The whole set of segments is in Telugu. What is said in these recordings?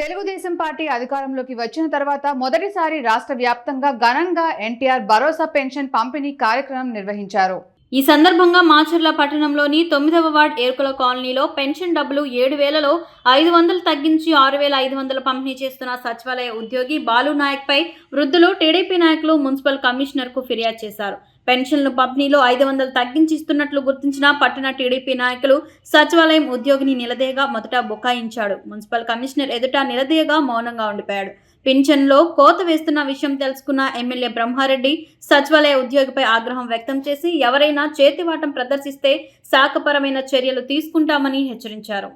తెలుగుదేశం పార్టీ అధికారంలోకి వచ్చిన తర్వాత మొదటిసారి రాష్ట్ర వ్యాప్తంగా ఘనంగా ఎన్టీఆర్ భరోసా పెన్షన్ పంపిణీ కార్యక్రమం నిర్వహించారు. ఈ సందర్భంగా మాచర్ల పట్టణంలోని తొమ్మిదవ వార్డ్ ఏర్కుల కాలనీలో పెన్షన్ డబ్బులు ఏడు వేలలో ఐదు వందలు తగ్గించి ఆరు వేల ఐదు వందలు పంపిణీ చేస్తున్న సచివాలయ ఉద్యోగి బాలు నాయక్పై వృద్ధులు టీడీపీ నాయకులు మున్సిపల్ కమిషనర్కు ఫిర్యాదు చేశారు. పెన్షన్లు పంపిణీలో ఐదు వందలు తగ్గించి ఇస్తున్నట్లు గుర్తించిన పట్టణ టీడీపీ నాయకులు సచివాలయం ఉద్యోగిని నిలదేగా మొదట బుకాయించాడు. మున్సిపల్ కమిషనర్ ఎదుట నిలదేగా మౌనంగా ఉండిపోయాడు. పింఛన్లో కోత వేస్తున్న విషయం తెలుసుకున్న ఎమ్మెల్యే బ్రహ్మారెడ్డి సచివాలయ ఉద్యోగిపై ఆగ్రహం వ్యక్తం చేసి ఎవరైనా చేతివాటం ప్రదర్శిస్తే శాఖపరమైన చర్యలు తీసుకుంటామని హెచ్చరించారు.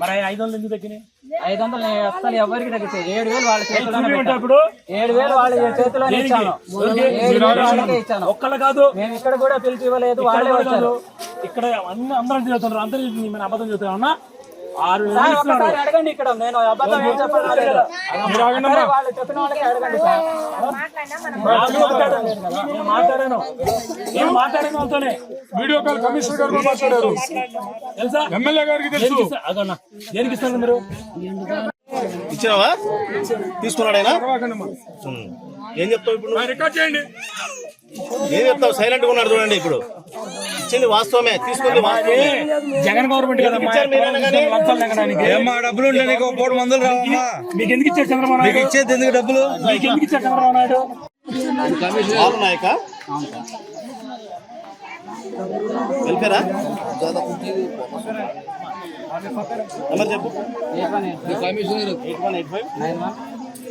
మరి ఐదు వందలు ఎందుకు తగ్గినాయి? ఐదు వందలు ఎవరికి తగ్గించాయి ఏడు వేలు వాళ్ళ. ఇప్పుడు ఏడు వేలు వాళ్ళ దేనికి? ఇచ్చాను. ఒక్కళ్ళు కాదు. మేము ఇక్కడ కూడా పిలిచి ఇవ్వలేదు వాళ్ళే వచ్చారు. ఇక్కడ అన్ని అందరం చదువుతున్నారు అందరూ మన అబద్ధం చదువుతున్నా అన్నా ఆరు సార్ అడగండి ఇక్కడ నేను అబద్ధం ఏం. సరే, వాళ్ళు చెప్పిన వాళ్ళకి అడగండి సార్. నాకు మాట్లాడాను. నేను మాట్లాడాను. నేను మాట్లాడాను వాళ్ళతోనే. వీడియో కాల్ కమిషనర్ గారు కూడా మాట్లాడారు. తెలుసా? ఎమ్మెల్యే గారికి తెలుసు. దేనికి ఇస్తా- అదన్నా దేనికి ఇస్తారు మీరు? ఇచ్చినావా? తీసుకున్నాడు ఆయన. ఏం చెప్తావు ఇప్పుడు ఆ, రికార్డ్ చేయండి. ఏం చెప్తావు? సైలెంట్గా ఉన్నాడు చూడండి ఇప్పుడు. ఇచ్చింది వాస్తవమే తీసుకుంది వాస్తవమే. జగన్ గవర్నమెంట్ ఏమ్మా డబ్బులు ఉంటే నీకు పూట మందులు రావమ్మా. మీకు ఎందుకు ఇచ్చారు చంద్రబాబు నీకు నాయుడు? ఇచ్చేది ఎందుకు డబ్బులు? మీకు ఎందుకు ఇచ్చారు చంద్రబాబు నాయుడు? బాబు నాయక. నెంబర్ చెప్పు. Eight one eight eight one eight five. Nine one.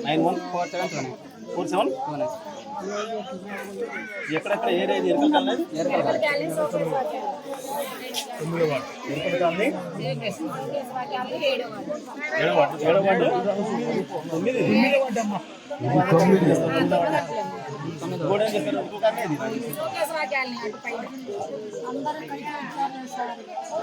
Nine one. Four seven. Four seven. Two nine. ఎక్కడెక్కడ ఎరుకల కాలనీ? ఎరుకల కాలనీ? ఏడో? తొమ్మిది ఏం చెప్పారు? ఇది.